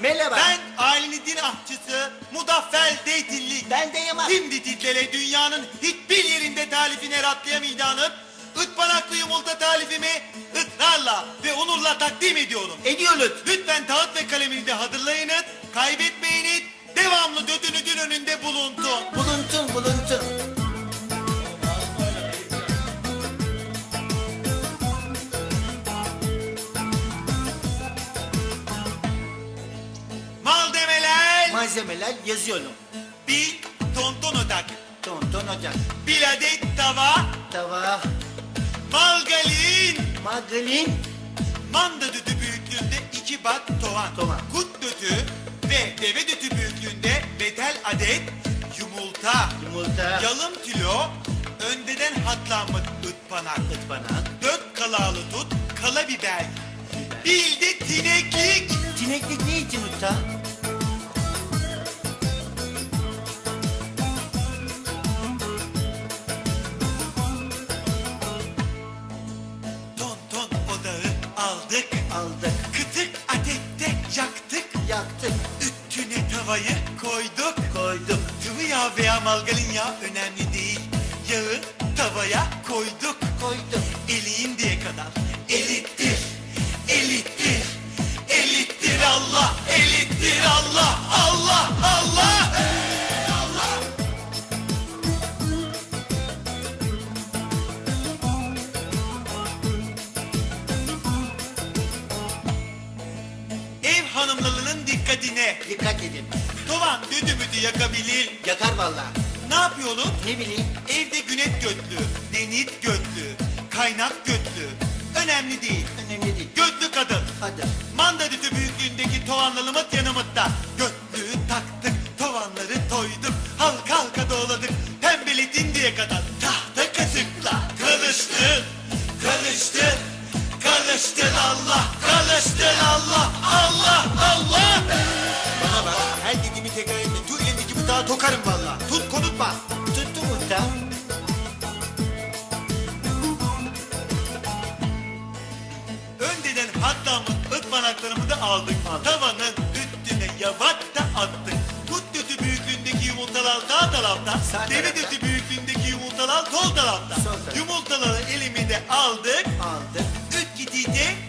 Merhaba. Ben ailenin din ahçısı Mudaffel Zeytinlik. Ben de Yaman. Şimdi titlere dünyanın hiçbir yerinde talifine rastlayamayacağınız ıtpanaklı yumurta talifimi ısrarla ve onurla takdim ediyorum. Ediyoruz. Lütfen kağıt ve kaleminizi hazırlayınız, kaybetmeyiniz, Malzemeler yazıyorum. bir tonton odak, Tonton ocak. bir adet tava, Tava. malgalin, Margarin. manda düdü büyüklüğünde iki bat tovan, Tovan. kut düdü ve deve düdü büyüklüğünde betel adet yumurta, Yumurta. yalım kilo, öndeden hatlanmış ıtpanak, Ispanak. dört kalalı tut, kala biber, bir de tineklik, Tineklik ne için usta? Aldık, Aldık. kıtık ateşte yaktık, Yaktık. üstüne tavayı koyduk. Koyduk. Sıvı yağ veya margarin yağı önemli değil. Yağı tavaya koyduk. Koyduk. Eriyinceye kadar erittir, erittir, erittir Ev hanımlarının dikkatine. Dikkat edin. Tovan düdümüdü yakabilir. Yakar vallahi. Ne yapıyoruz? Ne bileyim. Evde güneş götlü, deniz götlü, kaynak götlü. Önemli değil. Önemli değil. Götlü kadın. Hadi. Manda düdü büyüklüğündeki tovanlılımız yanımızda. Götlüğü taktık, tovanları toyduk. Halka halka doğladık. Pembeletin diye kadar. Tahta kaşıkla karıştır, karıştır. Karıştır Allah, karıştır tokarım valla. Tut konutma. Tuttum usta. Önceden hatlamız ıspanaklarımızı aldık. Tavanın üstüne yavaş da attık. Kut dütü büyüklüğündeki yumurtalar sağ tarafta. Sağ Deve tarafta. büyüklüğündeki yumurtalar sol tarafta. Sol tarafta. Yumurtaları elimizde aldık. Aldık. Üç gidiyde beş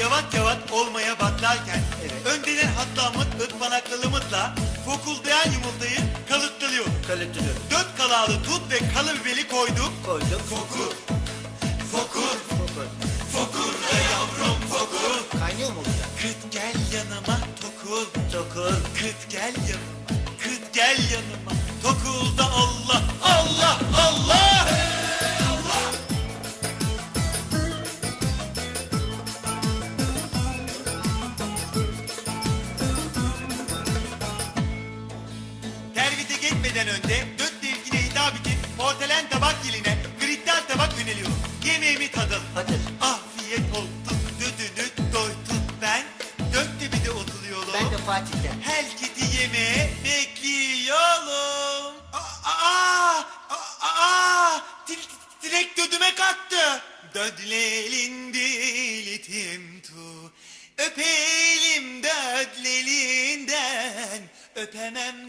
Yavaş yavaş olmaya başlarken Evet. önceden hatlamız ıspanaklılığımızla fokuldayan yumurtayı kalıtlıyor. Kalıtılıyorum. Dört kalalı tut ve kalı biberi koyduk. Koyduk. Fokur, fokur, Fokur. fokur da yavrum fokur. Kaynıyor mu usta? Kıt gel yanıma tokul, Tokur. kıt gel yanıma, kıt gel yanıma. Tokul da Geçmeden önce dört sevgine hitap için porselen tabak diline kristal tabak yöneliyorum. Yemeğimi tadın. Hadi. Afiyet olsun, düdünü doydum ben. Dört tepede oturuyorum. Ben de Fatih'ten. Herkesi yemeğe bekliyorum. Aa, aa, aa, aa, direkt dödüme kattı. Dödlelin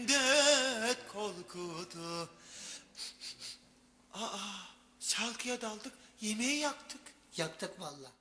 död kol kutu. Aa, şarkıya daldık, yemeği yaktık. Yaktık vallahi.